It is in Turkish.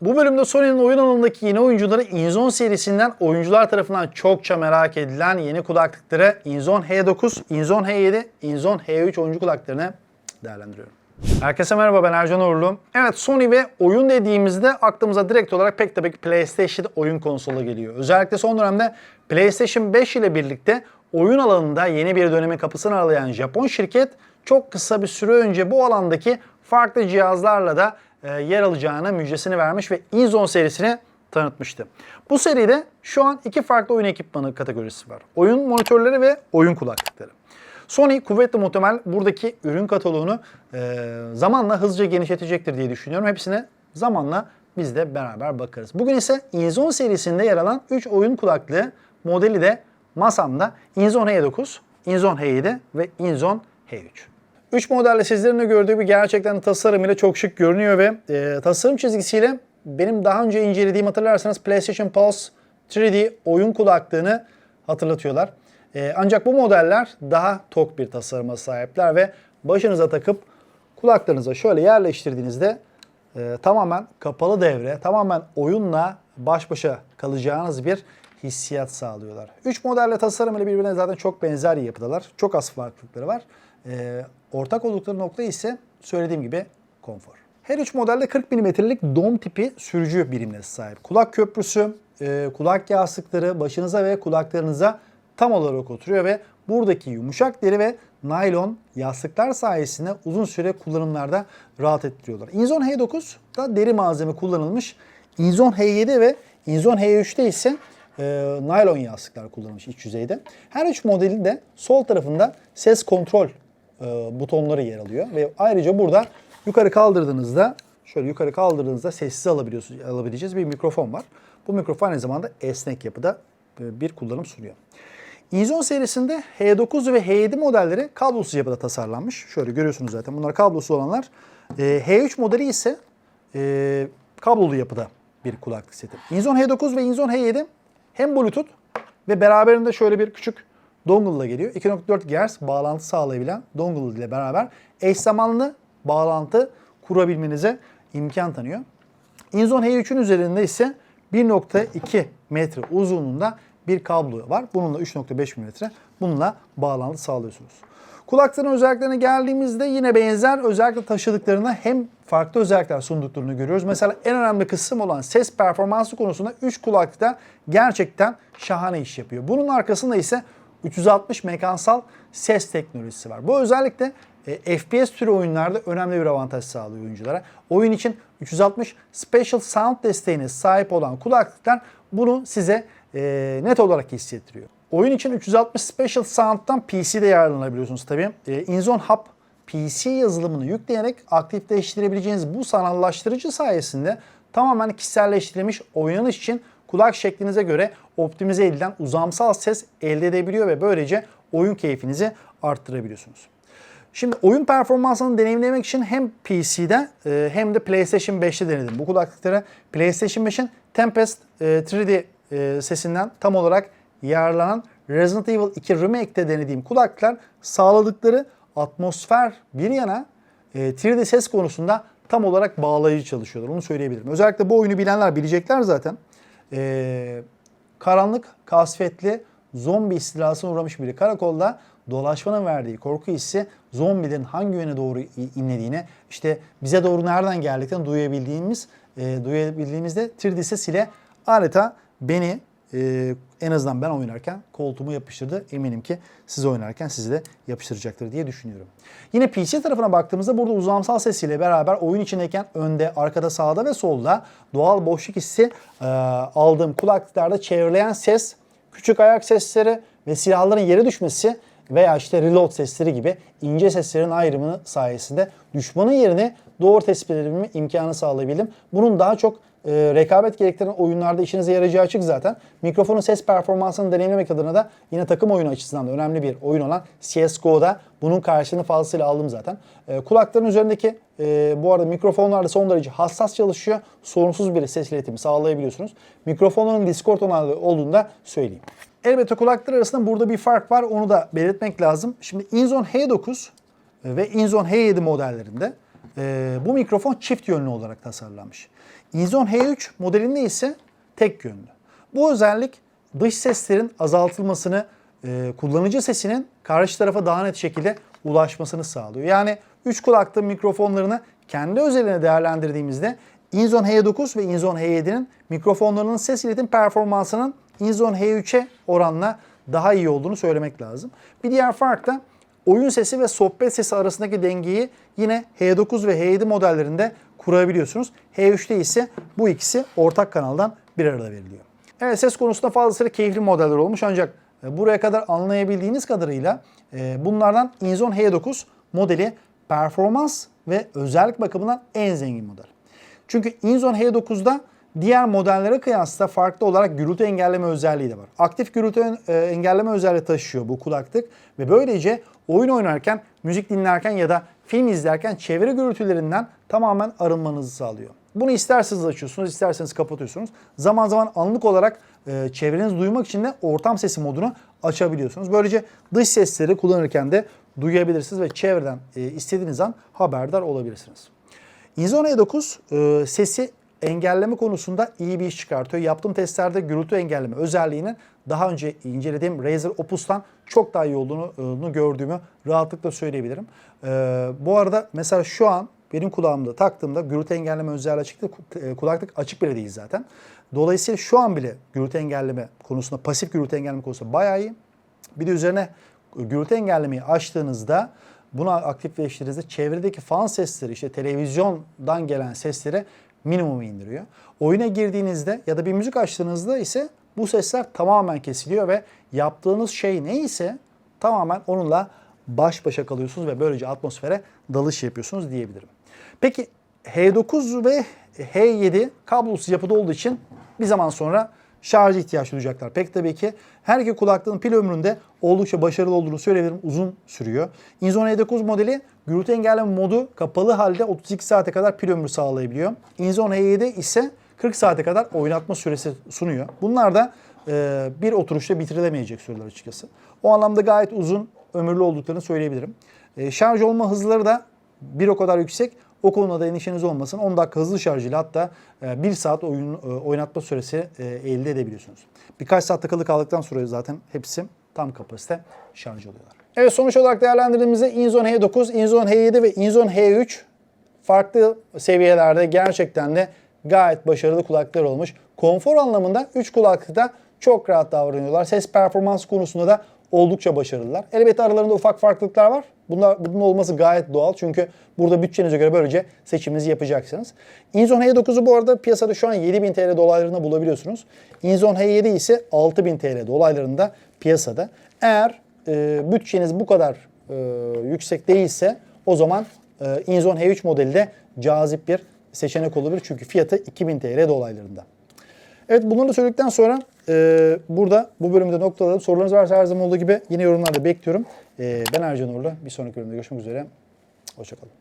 Bu bölümde Sony'nin oyun alanındaki yeni oyuncuları Inzone serisinden oyuncular tarafından çokça merak edilen yeni kulaklıkları Inzone H9, Inzone H7, Inzone H3 oyuncu kulaklıklarını değerlendiriyorum. Herkese merhaba ben Ercan Uğurlu. Evet Sony ve oyun dediğimizde aklımıza direkt olarak pek tabii ki PlayStation oyun konsolu geliyor. Özellikle son dönemde PlayStation 5 ile birlikte oyun alanında yeni bir dönemin kapısını aralayan Japon şirket çok kısa bir süre önce bu alandaki farklı cihazlarla da yer alacağını müjdesini vermiş ve Inzone serisini tanıtmıştı. Bu seride şu an iki farklı oyun ekipmanı kategorisi var. Oyun monitörleri ve oyun kulaklıkları. Sony kuvvetli muhtemel buradaki ürün kataloğunu e, zamanla hızlıca genişletecektir diye düşünüyorum. Hepsine zamanla biz de beraber bakarız. Bugün ise Inzone serisinde yer alan 3 oyun kulaklığı modeli de masamda Inzone H9, Inzone H7 ve Inzone H3. 3 modelde sizlerin de gördüğü gibi gerçekten tasarımıyla çok şık görünüyor ve e, tasarım çizgisiyle benim daha önce incelediğim hatırlarsanız PlayStation Pulse 3D oyun kulaklığını hatırlatıyorlar. E, ancak bu modeller daha tok bir tasarıma sahipler ve başınıza takıp kulaklarınıza şöyle yerleştirdiğinizde e, tamamen kapalı devre, tamamen oyunla baş başa kalacağınız bir hissiyat sağlıyorlar. 3 modelle tasarımıyla birbirine zaten çok benzer yapıdalar. Çok az farklılıkları var. E, ortak oldukları nokta ise söylediğim gibi konfor. Her üç modelde 40 mm'lik dom tipi sürücü birimine sahip. Kulak köprüsü, e, kulak yastıkları başınıza ve kulaklarınıza tam olarak oturuyor ve buradaki yumuşak deri ve naylon yastıklar sayesinde uzun süre kullanımlarda rahat ettiriyorlar. Inzone H9 da deri malzeme kullanılmış. Inzone H7 ve Inzone H3'te ise e, naylon yastıklar kullanılmış iç yüzeyde. Her üç modelin de sol tarafında ses kontrol e, butonları yer alıyor ve ayrıca burada yukarı kaldırdığınızda şöyle yukarı kaldırdığınızda sessiz alabiliyorsunuz, alabileceğiz bir mikrofon var. Bu mikrofon aynı zamanda esnek yapıda e, bir kullanım sunuyor. Inzone serisinde H9 ve H7 modelleri kablosuz yapıda tasarlanmış. Şöyle görüyorsunuz zaten bunlar kablosuz olanlar. E, H3 modeli ise e, kablolu yapıda bir kulaklık seti. Inzone H9 ve Inzone H7 hem Bluetooth ve beraberinde şöyle bir küçük dongle ile geliyor. 2.4 GHz bağlantı sağlayabilen dongle ile beraber eş zamanlı bağlantı kurabilmenize imkan tanıyor. Inzone H3'ün üzerinde ise 1.2 metre uzunluğunda bir kablo var. Bununla 3.5 mm. Bununla bağlantı sağlıyorsunuz. Kulakların özelliklerine geldiğimizde yine benzer özellikle taşıdıklarına hem farklı özellikler sunduklarını görüyoruz. Mesela en önemli kısım olan ses performansı konusunda 3 kulaklıkta gerçekten şahane iş yapıyor. Bunun arkasında ise 360 mekansal ses teknolojisi var. Bu özellikle e, FPS türü oyunlarda önemli bir avantaj sağlıyor oyunculara. Oyun için 360 Special Sound desteğine sahip olan kulaklıklar bunu size e, net olarak hissettiriyor. Oyun için 360 Special Sound'dan PC'de yararlanabiliyorsunuz tabii. E, Inzone Hub PC yazılımını yükleyerek aktifleştirebileceğiniz bu sanallaştırıcı sayesinde tamamen kişiselleştirilmiş oynanış için kulak şeklinize göre optimize edilen uzamsal ses elde edebiliyor ve böylece oyun keyfinizi arttırabiliyorsunuz. Şimdi oyun performansını deneyimlemek için hem PC'de e, hem de PlayStation 5'te denedim. Bu kulaklıkları PlayStation 5'in Tempest e, 3D e, sesinden tam olarak yararlanan Resident Evil 2 Remake'de denediğim kulaklıklar sağladıkları atmosfer bir yana e, 3D ses konusunda tam olarak bağlayıcı çalışıyorlar. Onu söyleyebilirim. Özellikle bu oyunu bilenler bilecekler zaten. E, karanlık, kasvetli, zombi istilasına uğramış biri karakolda dolaşmanın verdiği korku hissi zombilerin hangi yöne doğru inlediğini işte bize doğru nereden geldiklerini duyabildiğimiz e, duyabildiğimizde 3D ses ile adeta beni e, en azından ben oynarken koltuğumu yapıştırdı. Eminim ki siz oynarken sizi de yapıştıracaktır diye düşünüyorum. Yine PC tarafına baktığımızda burada uzamsal sesiyle beraber oyun içindeyken önde, arkada, sağda ve solda doğal boşluk hissi e, aldığım kulaklıklarda çevreleyen ses, küçük ayak sesleri ve silahların yere düşmesi veya işte reload sesleri gibi ince seslerin ayrımını sayesinde düşmanın yerini doğru tespit edebilme imkanı sağlayabildim. Bunun daha çok e, rekabet gerektiren oyunlarda işinize yarayacağı açık zaten. Mikrofonun ses performansını deneyimlemek adına da yine takım oyunu açısından da önemli bir oyun olan CSGO'da bunun karşılığını fazlasıyla aldım zaten. E, kulakların üzerindeki e, bu arada mikrofonlar da son derece hassas çalışıyor. Sorunsuz bir ses iletimi sağlayabiliyorsunuz. Mikrofonların Discord onaylı olduğunu da söyleyeyim. Elbette kulaklar arasında burada bir fark var. Onu da belirtmek lazım. Şimdi Inzone H9 ve Inzone H7 modellerinde e, bu mikrofon çift yönlü olarak tasarlanmış. Inzone H3 modelinde ise tek yönlü. Bu özellik dış seslerin azaltılmasını, e, kullanıcı sesinin karşı tarafa daha net şekilde ulaşmasını sağlıyor. Yani 3 kulaklı mikrofonlarını kendi özeline değerlendirdiğimizde Inzone H9 ve Inzone H7'nin mikrofonlarının ses iletim performansının Inzone H3'e oranla daha iyi olduğunu söylemek lazım. Bir diğer fark da oyun sesi ve sohbet sesi arasındaki dengeyi yine H9 ve H7 modellerinde kurabiliyorsunuz. H3'te ise bu ikisi ortak kanaldan bir arada veriliyor. Evet ses konusunda fazlasıyla keyifli modeller olmuş ancak e, buraya kadar anlayabildiğiniz kadarıyla e, bunlardan Inzone H9 modeli performans ve özellik bakımından en zengin model. Çünkü Inzone H9'da diğer modellere kıyasla farklı olarak gürültü engelleme özelliği de var. Aktif gürültü e, engelleme özelliği taşıyor bu kulaklık ve böylece oyun oynarken, müzik dinlerken ya da film izlerken çevre gürültülerinden tamamen arınmanızı sağlıyor. Bunu isterseniz açıyorsunuz, isterseniz kapatıyorsunuz. Zaman zaman anlık olarak e, çevrenizi duymak için de ortam sesi modunu açabiliyorsunuz. Böylece dış sesleri kullanırken de duyabilirsiniz ve çevreden e, istediğiniz an haberdar olabilirsiniz. Inzone E9 e, sesi engelleme konusunda iyi bir iş çıkartıyor. Yaptığım testlerde gürültü engelleme özelliğinin daha önce incelediğim Razer Opus'tan çok daha iyi olduğunu gördüğümü rahatlıkla söyleyebilirim. E, bu arada mesela şu an benim kulağımda taktığımda gürültü engelleme özelliği açıktı. E, Kulaklık açık bile değil zaten. Dolayısıyla şu an bile gürültü engelleme konusunda, pasif gürültü engelleme konusunda bayağı iyi. Bir de üzerine gürültü engellemeyi açtığınızda bunu aktifleştirdiğinizde çevredeki fan sesleri işte televizyondan gelen sesleri minimuma indiriyor. Oyuna girdiğinizde ya da bir müzik açtığınızda ise bu sesler tamamen kesiliyor ve yaptığınız şey neyse tamamen onunla baş başa kalıyorsunuz ve böylece atmosfere dalış yapıyorsunuz diyebilirim. Peki H9 ve H7 kablosuz yapıda olduğu için bir zaman sonra şarj ihtiyaç duyacaklar. Pek tabii ki her iki kulaklığın pil ömründe oldukça başarılı olduğunu söyleyebilirim. Uzun sürüyor. Inzone E9 modeli gürültü engelleme modu kapalı halde 32 saate kadar pil ömrü sağlayabiliyor. Inzone E7 ise 40 saate kadar oynatma süresi sunuyor. Bunlar da e, bir oturuşta bitirilemeyecek süreler açıkçası. O anlamda gayet uzun ömürlü olduklarını söyleyebilirim. E, şarj olma hızları da bir o kadar yüksek. O konuda da endişeniz olmasın. 10 dakika hızlı şarj ile hatta 1 saat oyun, e, oynatma süresi e, elde edebiliyorsunuz. Birkaç saat takılı kaldıktan sonra zaten hepsi tam kapasite şarj oluyorlar. Evet sonuç olarak değerlendirdiğimizde Inzone H9, Inzone H7 ve Inzone H3 farklı seviyelerde gerçekten de gayet başarılı kulaklıklar olmuş. Konfor anlamında 3 kulaklıkta çok rahat davranıyorlar. Ses performans konusunda da oldukça başarılılar. Elbette aralarında ufak farklılıklar var. Bunlar, bunun olması gayet doğal çünkü burada bütçenize göre böylece seçiminizi yapacaksınız. Inzone H9'u bu arada piyasada şu an 7000 TL dolaylarında bulabiliyorsunuz. Inzone H7 ise 6000 TL dolaylarında piyasada. Eğer e, bütçeniz bu kadar e, yüksek değilse o zaman e, Inzone H3 modeli de cazip bir seçenek olabilir. Çünkü fiyatı 2000 TL dolaylarında. Evet bunları da söyledikten sonra e, burada bu bölümde noktaladım. Sorularınız varsa her zaman olduğu gibi yine yorumlarda bekliyorum. E, ben Ercan Uğurlu. Bir sonraki bölümde görüşmek üzere. Hoşçakalın.